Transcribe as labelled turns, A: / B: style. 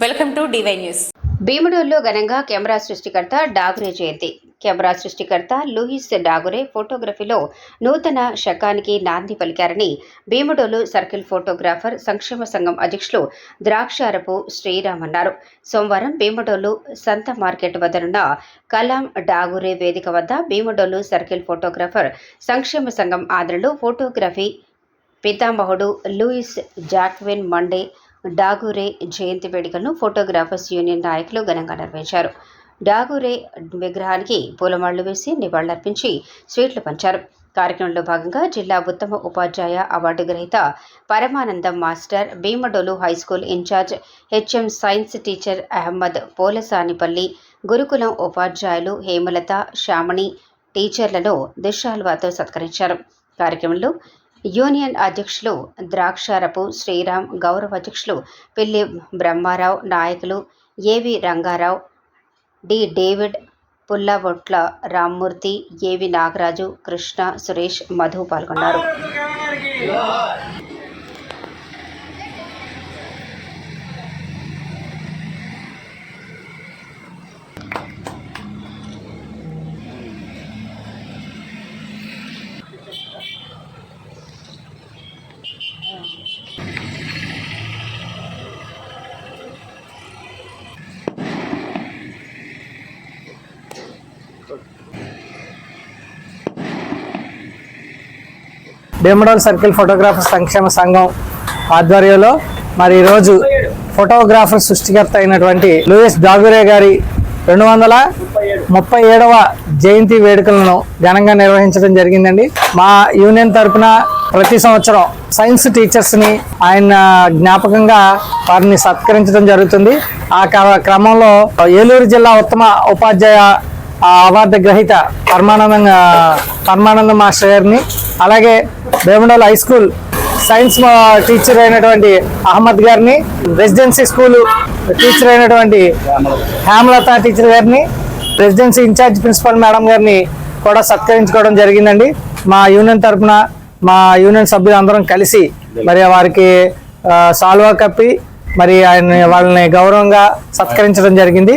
A: Welcome to DY news.
B: భీముడూరులో ఘనంగా camera సృష్టికర్త డాగురే జయంతి. Camera సృష్టికర్త లూయిస్ డాగురే ఫోటోగ్రఫీలో నూతన శకానికి నాంది పలికారని భీముడోలు సర్కిల్ ఫోటోగ్రాఫర్ సంక్షేమ సంఘం అధ్యక్షులు ద్రాక్షారపు శ్రీరామ్ అన్నారు. సోమవారం భీముడోలు సంత మార్కెట్ వద్దనున్న కలాం డాగురే వేదిక వద్ద భీముడోలు సర్కిల్ ఫోటోగ్రాఫర్ సంక్షేమ సంఘం ఆదరణలో ఫోటోగ్రఫీ పితామహుడు లూయిస్ జాక్విన్ మండే డాగూరే జయంతి వేడుకలను ఫోటోగ్రాఫర్స్ యూనియన్ నాయకులు ఘనంగా నిర్వహించారు. డాగూరే విగ్రహానికి పూలమాళ్ళు వేసి నివాళులర్పించి స్వీట్లు పంచారు. కార్యక్రమంలో భాగంగా జిల్లా ఉత్తమ ఉపాధ్యాయ అవార్డు గ్రహీత Paramanandam master Bhimadolu high school incharge HM science teacher Ahmad Polasanipalli గురుకులం ఉపాధ్యాయులు హేమలత శ్యామణి టీచర్లను దిశాల్వాతో సత్కరించారు. కార్యక్రమంలో యూనియన్ అధ్యక్షులు ద్రాక్షారపు శ్రీరామ్ గౌరవ అధ్యక్షులు పిల్లి బ్రహ్మారావు నాయకులు A V Rangarao D David Pullavotla Rammurthy A V Nagaraju Krishna Suresh Madhu పాల్గొన్నారు.
C: భీమడోల్ సర్కిల్ ఫోటోగ్రాఫర్ సంక్షేమ సంఘం ఆధ్వర్యంలో మరి ఈరోజు ఫోటోగ్రాఫర్ సృష్టికర్త అయినటువంటి లూయిస్ డాగురే గారి రెండు వందల ముప్పై ఏడవ జయంతి వేడుకలను ఘనంగా నిర్వహించడం జరిగిందండి. మా యూనియన్ తరపున ప్రతి సంవత్సరం సైన్స్ టీచర్స్ని ఆయన జ్ఞాపకంగా వారిని సత్కరించడం జరుగుతుంది. ఆ క్రమంలో ఏలూరు జిల్లా ఉత్తమ ఉపాధ్యాయ ఆ అవార్డు గ్రహీత పరమానంద పరమానంద మాస్టర్ గారిని అలాగే భీమడోల్ హై స్కూల్ సైన్స్ మా టీచర్ అయినటువంటి అహ్మద్ గారిని రెసిడెన్సీ స్కూల్ టీచర్ అయినటువంటి హేమలత టీచర్ గారిని రెసిడెన్సీ ఇన్ఛార్జ్ ప్రిన్సిపల్ మేడం గారిని కూడా సత్కరించుకోవడం జరిగిందండి. మా యూనియన్ తరఫున మా యూనియన్ సభ్యులు అందరం కలిసి మరి వారికి సాల్వా కప్పి మరి ఆయన వాళ్ళని గౌరవంగా సత్కరించడం జరిగింది.